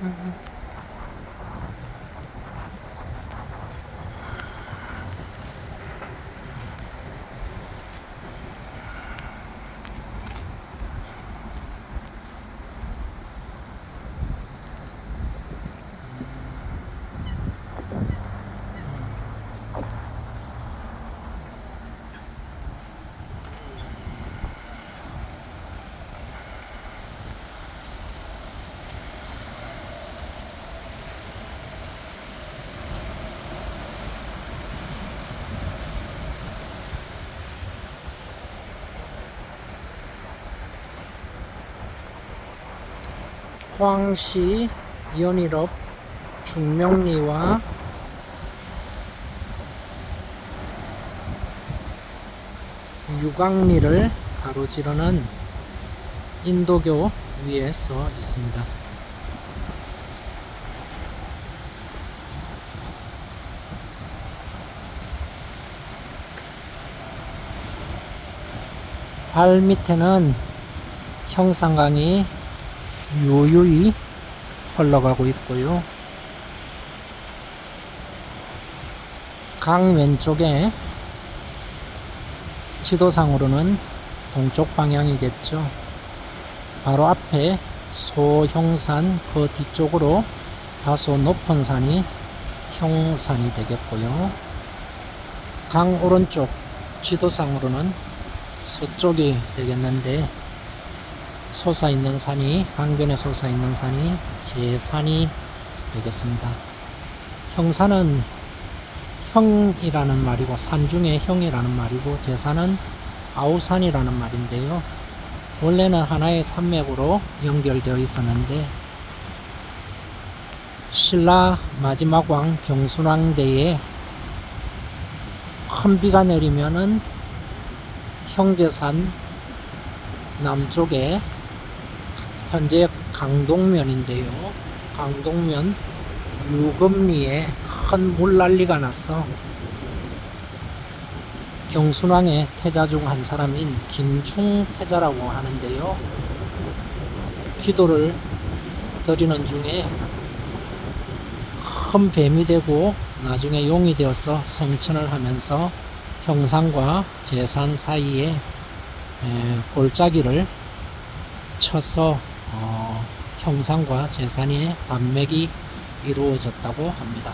Mm-hmm. 포항시 연일업 중명리와 유광리를 가로지르는 인도교 위에 서 있습니다. 발 밑에는 형산강이 유유히 흘러가고 있고요. 강 왼쪽에 지도상으로는 동쪽 방향이겠죠. 바로 앞에 소형산 그 뒤쪽으로 다소 높은 산이 형산이 되겠고요. 강 오른쪽 지도상으로는 서쪽이 되겠는데 솟아 있는 산이 강변에 솟아 있는 산이 제 산이 되겠습니다. 형산은 형이라는 말이고 산 중에 형이라는 말이고 제산은 아우산이라는 말인데요. 원래는 하나의 산맥으로 연결되어 있었는데 신라 마지막 왕 경순왕 때에 큰 비가 내리면은 형제산 남쪽에 현재 강동면인데요. 강동면 유금리에 큰 물난리가 났어. 경순왕의 태자 중 한 사람인 김충태자라고 하는데요. 기도를 드리는 중에 큰 뱀이 되고 나중에 용이 되어서 성천을 하면서 형산과 제산 사이에 에, 골짜기를 쳐서 어, 형산과 제산의 단맥이 이루어졌다고 합니다.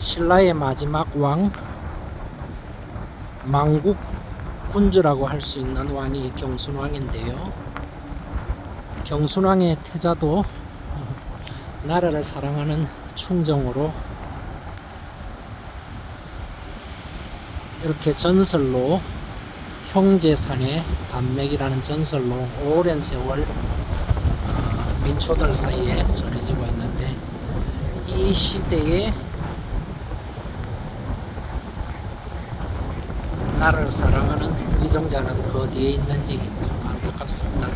신라의 마지막 왕 망국 군주라고 할 수 있는 왕이 경순왕인데요. 경순왕의 태자도 나라를 사랑하는 충정으로 이렇게 전설로 형제산의 단맥이라는 전설로 오랜 세월 어, 민초들 사이에 전해지고 있는데 이 시대에 나라를 사랑하는 위정자는 그 어디에 있는지 좀 안타깝습니다.